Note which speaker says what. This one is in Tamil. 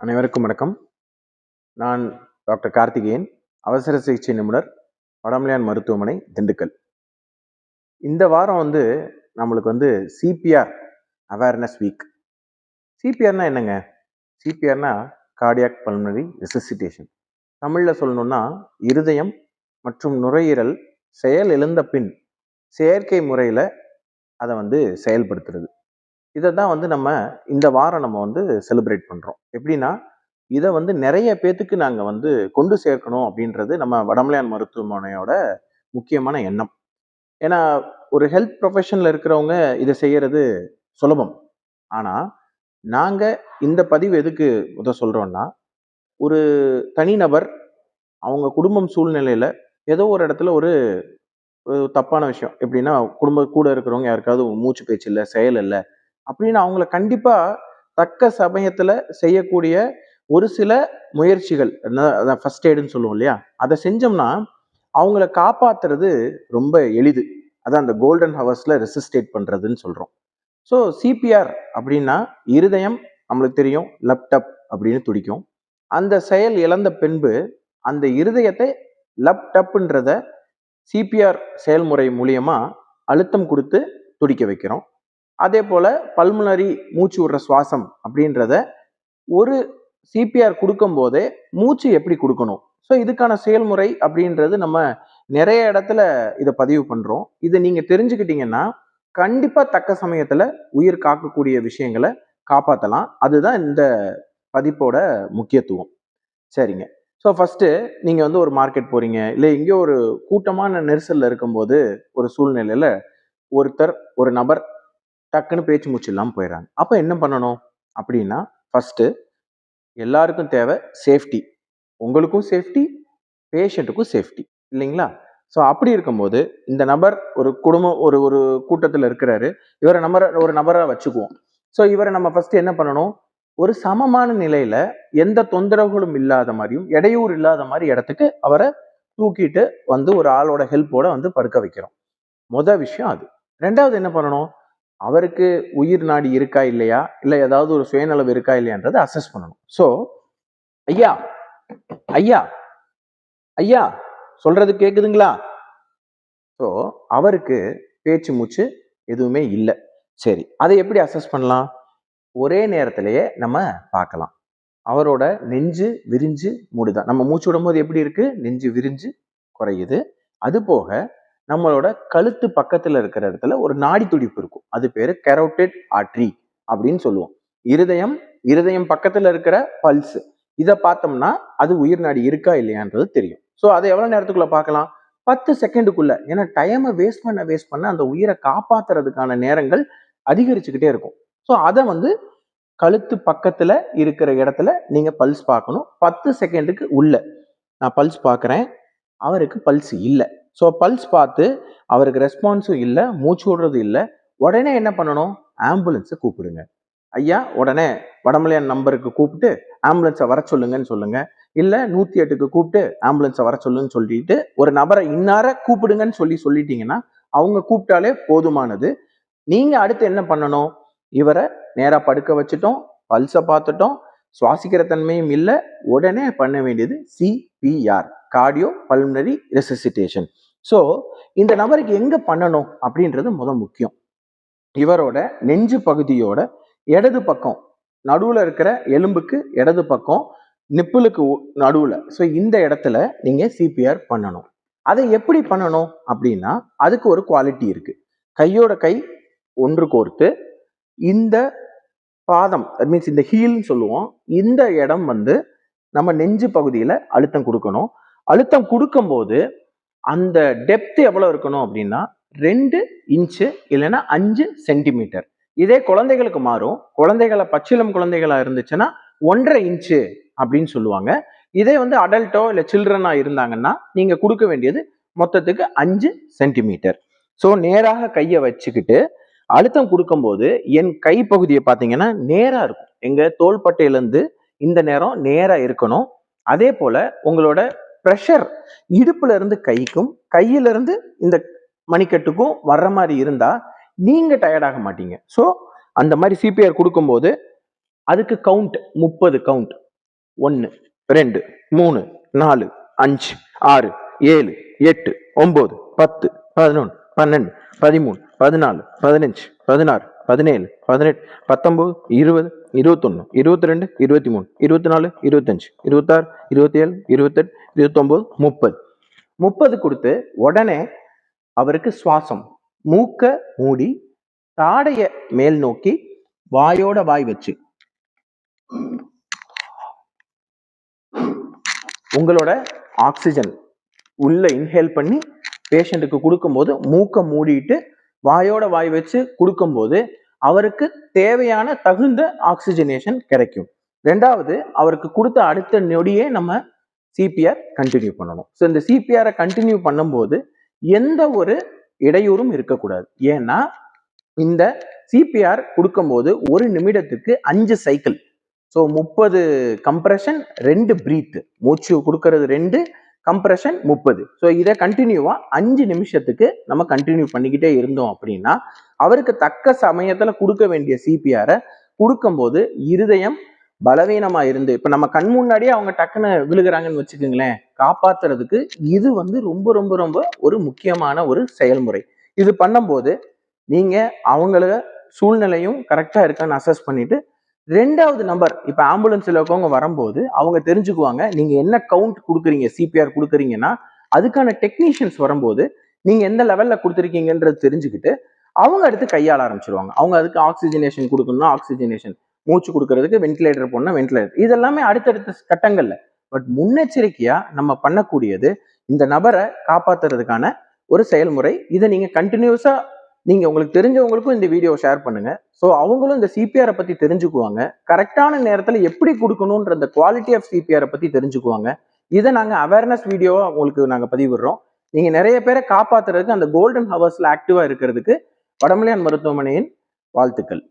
Speaker 1: அனைவருக்கும் வணக்கம். நான் டாக்டர் கார்த்திகேயன் அவசர சிகிச்சை நிபுணர் வடமலையான் மருத்துவமனை திண்டுக்கல். இந்த வாரம் வந்து நம்மளுக்கு வந்து சிபிஆர் அவேர்னஸ் வீக். சிபிஆர்னா என்னங்க? சிபிஆர்னா கார்டியாக் பல்மனரி ரெசிசிட்டேஷன் தமிழில் சொல்லணும்னா இருதயம் மற்றும் நுரையீரல் செயல் இழந்த பின் செயற்கை முறையில் அதை வந்து செயல்படுத்துறது. இதை தான் வந்து நம்ம இந்த வாரம் நம்ம வந்து செலிப்ரேட் பண்ணுறோம் எப்படின்னா இதை வந்து நிறைய பேத்துக்கு நாங்கள் வந்து கொண்டு சேர்க்கணும் அப்படின்றது நம்ம வடமலையான் மருத்துவமனையோட முக்கியமான எண்ணம். ஏன்னா ஒரு ஹெல்த் ப்ரொஃபஷனில் இருக்கிறவங்க இதை செய்கிறது சுலபம். ஆனால் நாங்கள் இந்த பதிவு எதுக்கு முத சொல்கிறோன்னா ஒரு தனிநபர் அவங்க குடும்பம் சூழ்நிலையில் ஏதோ ஒரு இடத்துல ஒரு ஒரு தப்பான விஷயம். எப்படின்னா குடும்ப கூட இருக்கிறவங்க யாருக்காவது மூச்சு பேச்சு இல்லை செயல் இல்லை அப்படின்னு அவங்கள கண்டிப்பா தக்க சமயத்துல செய்யக்கூடிய ஒரு சில முயற்சிகள். அதான் ஃபர்ஸ்ட் எய்டுன்னு சொல்லுவோம் இல்லையா? அதை செஞ்சோம்னா அவங்கள காப்பாத்துறது ரொம்ப எளிது. அதான் அந்த கோல்டன் ஹவர்ஸ்ல ரெசிஸ்டேட் பண்றதுன்னு சொல்றோம். ஸோ சிபிஆர் அப்படின்னா இருதயம் நம்மளுக்கு தெரியும் லப்டப் அப்படின்னு துடிக்கும். அந்த செயல் இழந்த பின்பு அந்த இருதயத்தை லப்டப்ன்றத சிபிஆர் செயல்முறை மூலியமா அழுத்தம் கொடுத்து துடிக்க வைக்கிறோம். அதே போல் பல்முனரி மூச்சு விடுற சுவாசம் அப்படின்றத ஒரு சிபிஆர் கொடுக்கும் போதே மூச்சு எப்படி கொடுக்கணும்? ஸோ இதுக்கான செயல்முறை அப்படின்றது நம்ம நிறைய இடத்துல இதை பதிவு பண்ணுறோம் இதை நீங்கள் தெரிஞ்சுக்கிட்டீங்கன்னா கண்டிப்பாக தக்க சமயத்தில் உயிர் காக்கக்கூடிய விஷயங்களை காப்பாற்றலாம் அதுதான் இந்த பதிப்போட முக்கியத்துவம். சரிங்க. ஸோ ஃபஸ்ட்டு நீங்கள் வந்து ஒரு மார்க்கெட் போகிறீங்க இல்லை எங்கேயோ ஒரு கூட்டமான நெரிசலில் இருக்கும்போது ஒரு சூழ்நிலையில் ஒருத்தர் ஒரு நபர் டக்குன்னு பேச்சு மூச்சு இல்லாமல் போயிடுறாங்க. அப்போ என்ன பண்ணணும்? அப்படின்னா ஃபஸ்ட்டு எல்லாருக்கும் தேவை சேஃப்டி உங்களுக்கும் சேஃப்டி பேஷண்ட்டுக்கும் சேஃப்டி இல்லைங்களா? ஸோ அப்படி இருக்கும்போது இந்த நபர் ஒரு குடும்பம் ஒரு ஒரு கூட்டத்தில் இருக்கிறாரு. இவரை நபரை ஒரு நபராக வச்சுக்குவோம். ஸோ இவரை நம்ம ஃபஸ்ட்டு என்ன பண்ணணும்? ஒரு சமமான நிலையில எந்த தொந்தரவுகளும் இல்லாத மாதிரியும் இடையூறு இல்லாத மாதிரி இடத்துக்கு அவரை தூக்கிட்டு வந்து ஒரு ஆளோட ஹெல்ப்போட வந்து படுக்க வைக்கிறோம். மொதல் விஷயம் அது. ரெண்டாவது என்ன பண்ணணும்? அவருக்கு உயிர் நாடி இருக்கா இல்லையா? இல்லை ஏதாவது ஒரு சுயநலவு இருக்கா இல்லையான்றதை அசஸ் பண்ணணும். ஸோ ஐயா ஐயா ஐயா சொல்றது கேக்குதுங்களா? ஸோ அவருக்கு பேச்சு மூச்சு எதுவுமே இல்லை. சரி அதை எப்படி அசஸ் பண்ணலாம்? ஒரே நேரத்திலேயே நம்ம பார்க்கலாம். அவரோட நெஞ்சு விரிஞ்சு மூடுதான். நம்ம மூச்சு விடும்போது எப்படி இருக்கு? நெஞ்சு விரிஞ்சு குறையுது. அது போக நம்மளோட கழுத்து பக்கத்துல இருக்கிற இடத்துல ஒரு நாடி துடிப்பு இருக்கும். அது பேரு கெரோட்டிட் ஆட்ரி அப்படின்னு சொல்லுவோம். இருதயம் இருதயம் பக்கத்துல இருக்கிற பல்ஸ் இதை பார்த்தோம்னா அது உயிர் நாடி இருக்கா இல்லையான்றது தெரியும். ஸோ அதை எவ்வளவு நேரத்துக்குள்ள பார்க்கலாம்? பத்து செகண்டுக்குள்ள ஏன்னா டைமை வேஸ்ட் பண்ண வேஸ்ட் பண்ண அந்த உயிரை காப்பாத்துறதுக்கான நேரங்கள் அதிகரிச்சுக்கிட்டே இருக்கும். ஸோ அதை வந்து கழுத்து பக்கத்துல இருக்கிற இடத்துல நீங்க பல்ஸ் பார்க்கணும். பத்து செகண்டுக்கு உள்ள. நான் பல்ஸ் பார்க்குறேன். அவருக்கு பல்ஸ் இல்லை. ஸோ பல்ஸ் பார்த்து அவருக்கு ரெஸ்பான்ஸும் இல்லை. மூச்சு விடுறது இல்லை. உடனே என்ன பண்ணணும்? ஆம்புலன்ஸை கூப்பிடுங்க. ஐயா உடனே வடமலையான் நம்பருக்கு கூப்பிட்டு ஆம்புலன்ஸை வர சொல்லுங்கன்னு சொல்லுங்க. இல்லை நூற்றி எட்டுக்கு கூப்பிட்டு ஆம்புலன்ஸை வர சொல்லுன்னு சொல்லிட்டு ஒரு நபரை இன்னார கூப்பிடுங்கன்னு சொல்லி சொல்லிட்டீங்கன்னா அவங்க கூப்பிட்டாலே போதுமானது. நீங்க அடுத்து என்ன பண்ணணும்? இவரை நேராக படுக்க வச்சுட்டோம் பல்ஸை பார்த்துட்டோம் சுவாசிக்கிற தன்மையும் இல்லை உடனே பண்ண வேண்டியது CPR cardio pulmonary resuscitation so இந்த நபருக்கு எங்கே பண்ணணும் அப்படின்றது முத முக்கியம். இவரோட நெஞ்சு பகுதியோட இடது பக்கம் நடுவில் இருக்கிற எலும்புக்கு இடது பக்கம் நிப்பிளுக்கு நடுவில். ஸோ இந்த இடத்துல நீங்கள் சிபிஆர் பண்ணணும். அதை எப்படி பண்ணணும் அப்படின்னா அதுக்கு ஒரு குவாலிட்டி இருக்குது கையோட கை ஒன்று கோர்த்து இந்த பாதம் மீன்ஸ் இந்த ஹீல்னு சொல்லுவோம் இந்த இடம் வந்து நம்ம நெஞ்சு பகுதியில் அழுத்தம் கொடுக்கணும். அழுத்தம் கொடுக்கும்போது அந்த டெப்த் எவ்வளோ இருக்கணும் அப்படின்னா ரெண்டு இன்ச்சு இல்லைன்னா அஞ்சு சென்டிமீட்டர் இதே குழந்தைகளுக்கு மாறும். குழந்தைகளை பச்சிலம் குழந்தைகளா இருந்துச்சுன்னா ஒன்றரை இன்ச்சு அப்படின்னு சொல்லுவாங்க. இதே வந்து அடல்ட்டோ இல்லை சில்ட்ரனா இருந்தாங்கன்னா நீங்க கொடுக்க வேண்டியது மொத்தத்துக்கு அஞ்சு சென்டிமீட்டர் ஸோ நேராக கையை வச்சுக்கிட்டு அழுத்தம் கொடுக்கும்போது என் கை பகுதியை பார்த்தீங்கன்னா நேராக இருக்கும். எங்கள் தோள்பட்டையிலேருந்து இந்த நேரம் நேராக இருக்கணும். அதே போல் உங்களோட ப்ரெஷர் இடுப்புல இருந்து கைக்கும் கையிலிருந்து இந்த மணிக்கட்டுக்கும் வர்ற மாதிரி இருந்தா நீங்க டயர்டாக மாட்டீங்க. ஸோ அந்த மாதிரி சிபிஆர் கொடுக்கும்போது அதுக்கு கவுண்ட் முப்பது கவுண்ட் ஒன்று ரெண்டு மூணு நாலு அஞ்சு ஆறு ஏழு எட்டு ஒம்பது பத்து பதினொன்று பன்னெண்டு பதிமூணு பதினாலு பதினஞ்சு பதினாறு பதினேழு பதினெட்டு பத்தொம்போது இருபது இருபத்தொன்று இருபத்தி ரெண்டு இருபத்தி மூணு இருபத்தி நாலு இருபத்தஞ்சு இருபத்தாறு இருபத்தி ஏழு இருபத்தெட்டு இருபத்தொம்போது முப்பது. முப்பது கொடுத்து உடனே அவருக்கு சுவாசம். மூக்க மூடி தாடைய மேல் நோக்கி வாயோட வாய் வச்சு. உங்களோட ஆக்சிஜன் உள்ள இன்ஹேல் பண்ணி பேஷண்ட்டுக்கு கொடுக்கும்போது மூக்க மூடிட்டு வாயோட வாய் வச்சு கொடுக்கும்போது அவருக்கு தேவையான தகுந்த ஆக்சிஜனேஷன் கிடைக்கும். ரெண்டாவது அவருக்கு கொடுத்த அடுத்த நொடியே நம்ம சிபிஆர் கண்டினியூ பண்ணணும். ஸோ இந்த சிபிஆரை கண்டினியூ பண்ணும்போது எந்த ஒரு இடையூறும் இருக்கக்கூடாது. ஏன்னா இந்த சிபிஆர் கொடுக்கும்போது ஒரு நிமிடத்துக்கு அஞ்சு சைக்கிள் ஸோ முப்பது கம்ப்ரெஷன் ரெண்டு பிரீத் மூச்சு கொடுக்கறது ரெண்டு கம்ப்ரெஷன் முப்பது. ஸோ இதை கண்டினியூவா அஞ்சு நிமிஷத்துக்கு நம்ம கண்டினியூ பண்ணிக்கிட்டே இருந்தோம் அப்படின்னா அவருக்கு தக்க சமயத்தில் கொடுக்க வேண்டிய சிபிஆரை கொடுக்கும்போது இருதயம் பலவீனமா இருந்து இப்ப நம்ம கண் முன்னாடியே அவங்க டக்குன்னு விழுகிறாங்கன்னு வச்சுக்கோங்களேன் காப்பாத்துறதுக்கு இது வந்து ரொம்ப ரொம்ப ரொம்ப ஒரு முக்கியமான ஒரு செயல்முறை. இது பண்ணும்போது நீங்க அவங்கள சூழ்நிலையும் கரெக்டா இருக்கான்னு அசஸ் பண்ணிட்டு ரெண்டாவது நம்பர் இப்ப ஆம்புலன்ஸ்ல இருக்கவங்க வரும்போது அவங்க தெரிஞ்சுக்குவாங்க நீங்க என்ன கவுண்ட் கொடுக்குறீங்க சிபிஆர் கொடுக்குறீங்கன்னா அதுக்கான டெக்னீஷியன்ஸ் வரும்போது நீங்க எந்த லெவல்ல கொடுத்துருக்கீங்கன்றது தெரிஞ்சுக்கிட்டு அவங்க அடுத்து கையாள ஆரம்பிச்சிருவாங்க. அவங்க அதுக்கு ஆக்சிஜனேஷன் கொடுக்கணும்னா ஆக்சிஜனேஷன் மூச்சு கொடுக்கறதுக்கு வென்டிலேட்டர் போடணும் வென்டிலேட்டர் இதெல்லாமே அடுத்தடுத்த கட்டங்கள்ல. பட் முன்னெச்சரிக்கையா நம்ம பண்ணக்கூடியது இந்த நபரை காப்பாத்துறதுக்கான ஒரு செயல்முறை. இதை நீங்க கண்டினியூஸா நீங்க உங்களுக்கு தெரிஞ்சவங்களுக்கும் இந்த வீடியோ ஷேர் பண்ணுங்க. ஸோ அவங்களும் இந்த சிபிஆரை பத்தி தெரிஞ்சுக்குவாங்க. கரெக்டான நேரத்துல எப்படி கொடுக்கணுன்ற அந்த குவாலிட்டி ஆஃப் சிபிஆரை பத்தி தெரிஞ்சுக்குவாங்க. இதை நாங்க அவேர்னஸ் வீடியோவா உங்களுக்கு நாங்க பதிவிடுறோம். நீங்க நிறைய பேரை காப்பாத்துறதுக்கு அந்த கோல்டன் ஹவர்ஸ்ல ஆக்டிவா இருக்கிறதுக்கு வடமலையான் மருத்துவமனையின் வாழ்த்துக்கள்.